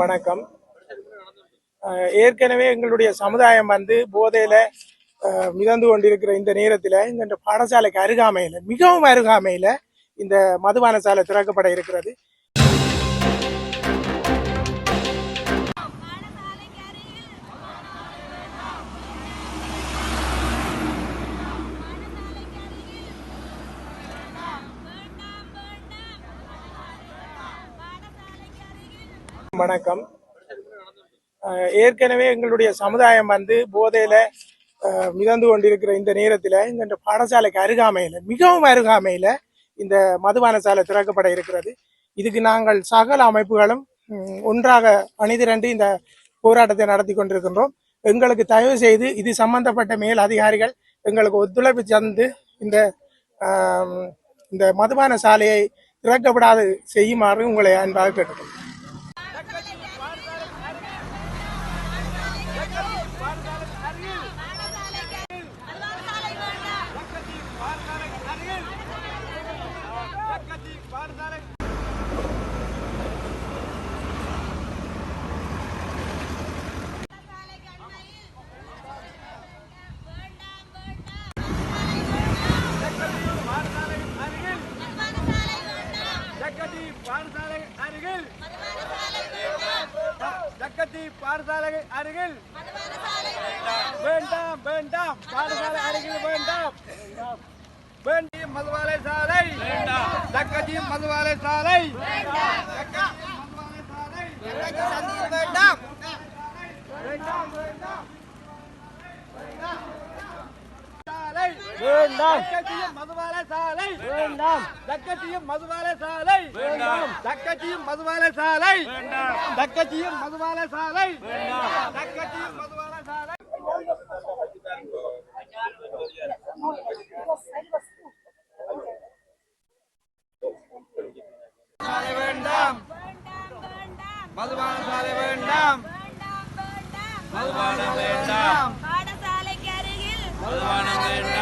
வணக்கம். ஏற்கனவே எங்களுடைய சமுதாயம் வந்து போதையில மிதந்து கொண்டிருக்கிற இந்த நேரத்தில் இந்த பாடசாலைக்கு அருகாமையில் மிகவும் அருகாமையில் இந்த மதுபான சாலை திறக்கப்பட இருக்கிறது. வணக்கம். ஏற்கனவே எங்களுடைய சமுதாயம் வந்து போதையில மிதந்து கொண்டிருக்கிற இந்த நேரத்தில் இந்த பாடசாலைக்கு அருகாமையில் மிகவும் அருகாமையில் இந்த மதுபான சாலை திறக்கப்பட இருக்கிறது. இதுக்கு நாங்கள் சகல அமைப்புகளும் ஒன்றாக அணிதிரண்டு இந்த போராட்டத்தை நடத்தி கொண்டிருக்கின்றோம். எங்களுக்கு தயவு செய்து இது சம்பந்தப்பட்ட மேல் அதிகாரிகள் எங்களுக்கு ஒத்துழைப்பு தந்து இந்த இந்த மதுபான சாலையை திறக்கப்படாது செய்யுமாறு உங்களை அன்பாக கேட்டுக்கொள்கிறேன் ஜக்கதி பாடசாலை அருகில் ஜக்கதி பாடசாலை அருகில் வேண்டாம் வேண்டாம் பாடசாலை அருகில் வேண்டாம் வேண்டிய மதுவாலை சாலை ஜக்கதி மதுவாலை சாலை வேண்டாம். வேண்டாம் வேண்டாம் சாலை வேண்டாம். தக்கத்தியும் மதுபால சாலை வேண்டாம். மதுபால சாலை வேண்டாம். தக்கத்தியும் மதுபால சாலை வேண்டாம். தக்கத்தியும் மதுபால சாலை வேண்டாம் தக்கத்தியும் மதுபால சாலை சாலை வேண்டாம் மதுபான சாலை வேண்டாம். மதுபானம் வேண்டாம். பாடசாலைக்கு அருகில் மதுபானம் வேண்டாம்.